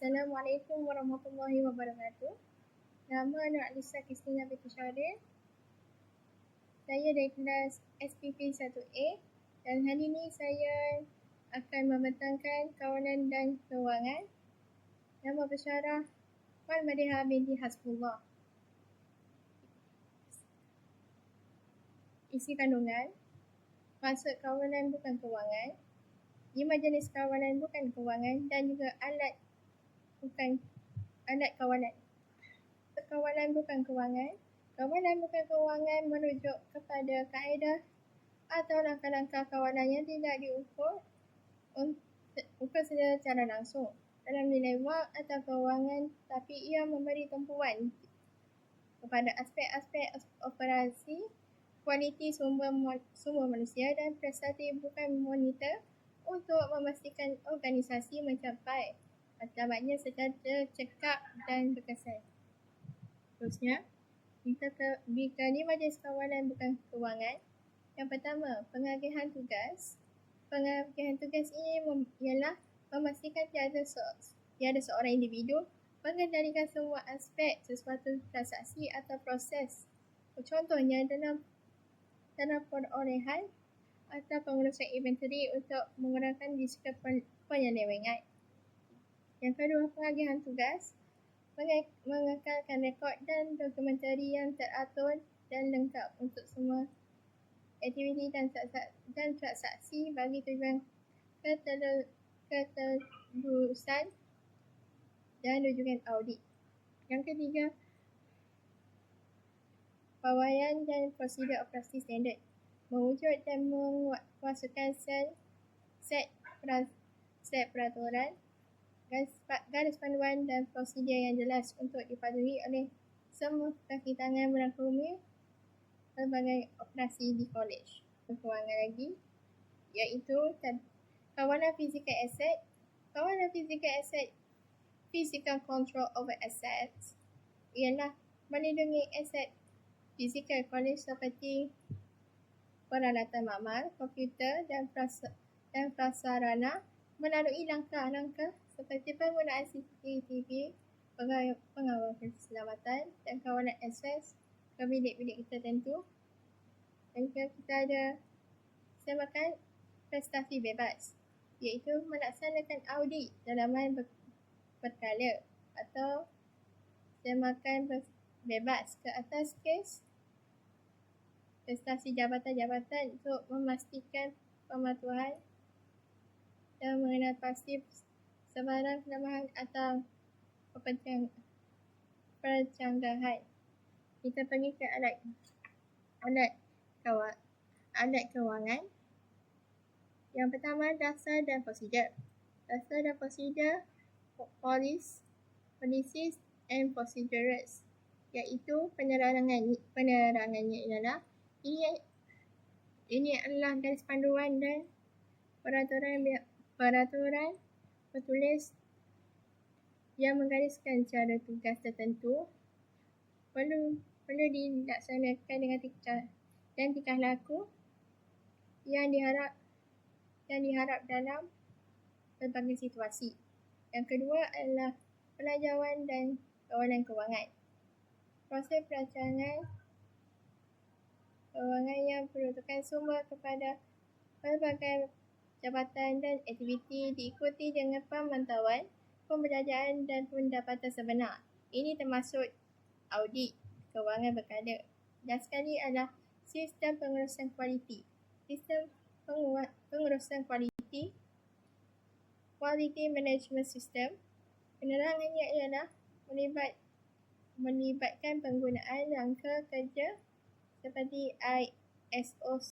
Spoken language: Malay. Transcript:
Assalamualaikum warahmatullahi wabarakatuh. Nama Nur Alisa Kristina binti Syahrir. Saya dari kelas SPP 1A dan hari ini saya akan membentangkan kawanan dan kewangan. Nama pensyarah Puan Madiha binti Hasbullah. Isi kandungan Maksud kawanan bukan kewangan Lima jenis kawanan bukan kewangan dan juga alat bukan alat kawanan. Kawanan bukan kewangan. Kawanan bukan kewangan merujuk kepada kaedah atau langkah-langkah kawanan yang tidak diukur ukur secara langsung dalam nilai wang atau kewangan tapi ia memberi tumpuan kepada aspek-aspek operasi kualiti sumber, sumber manusia dan prestasi bukan monitor untuk memastikan organisasi mencapai matlamatnya secara cekap dan berkesan. Terusnya, kita ke bika lima jenis kawalan bukan kewangan. Yang pertama, pengagihan tugas. Pengagihan tugas ini mem- ialah memastikan tiada, se- tiada seorang individu mengendalikan semua aspek sesuatu transaksi atau proses. Contohnya dalam dalam perolehan atau pengurusan inventory untuk mengurangkan risiko penyelewengan. Yang kedua, pengagihan tugas. Mengekalkan rekod dan dokumentari yang teratur dan lengkap untuk semua aktiviti dan, dan transaksi bagi tujuan ketelurusan dan rujukan audit. Yang ketiga, pawaian dan prosedur operasi standard mewujud dan menguasai set, set, set peraturan garis panduan dan prosedur yang jelas untuk dipatuhi oleh semua kaki tangan merangkumi pelbagai operasi di college. Kekurangan lagi iaitu kawanan fizikal aset. Kawanan fizikal aset, physical control over assets ialah melindungi aset fizikal college seperti peralatan makmal, komputer dan prasarana melalui langkah-langkah seperti penggunaan CCTV, pengawalan keselamatan dan kawalan akses ke bilik-bilik tertentu. Dan juga kita ada semakan prestasi bebas iaitu melaksanakan audit dalaman ber berkala atau semakan bebas ke atas kes prestasi jabatan-jabatan untuk memastikan pematuhan dan mengenal pasti sebarang kelemahan atau percanggahan. Kita pergi ke alat alat kawat alat kewangan. Yang pertama dasar dan prosedur. Dasar dan prosedur polis policies and procedures iaitu penerangan penerangannya ialah ini ini adalah garis panduan dan peraturan peraturan tertulis yang menggariskan cara tugas tertentu perlu perlu dilaksanakan dengan tingkah dan tingkah laku yang diharap yang diharap dalam berbagai situasi. Yang kedua adalah pelajaran dan kawalan kewangan. Proses perancangan kewangan yang peruntukan sumber kepada pelbagai jabatan dan aktiviti diikuti dengan pemantauan, pembelajaran dan pendapatan sebenar. Ini termasuk audit kewangan berkala. Dan sekali adalah sistem pengurusan kualiti. Sistem pengurusan kualiti Quality Management System penerangannya ialah melibat melibatkan penggunaan rangka kerja seperti ISO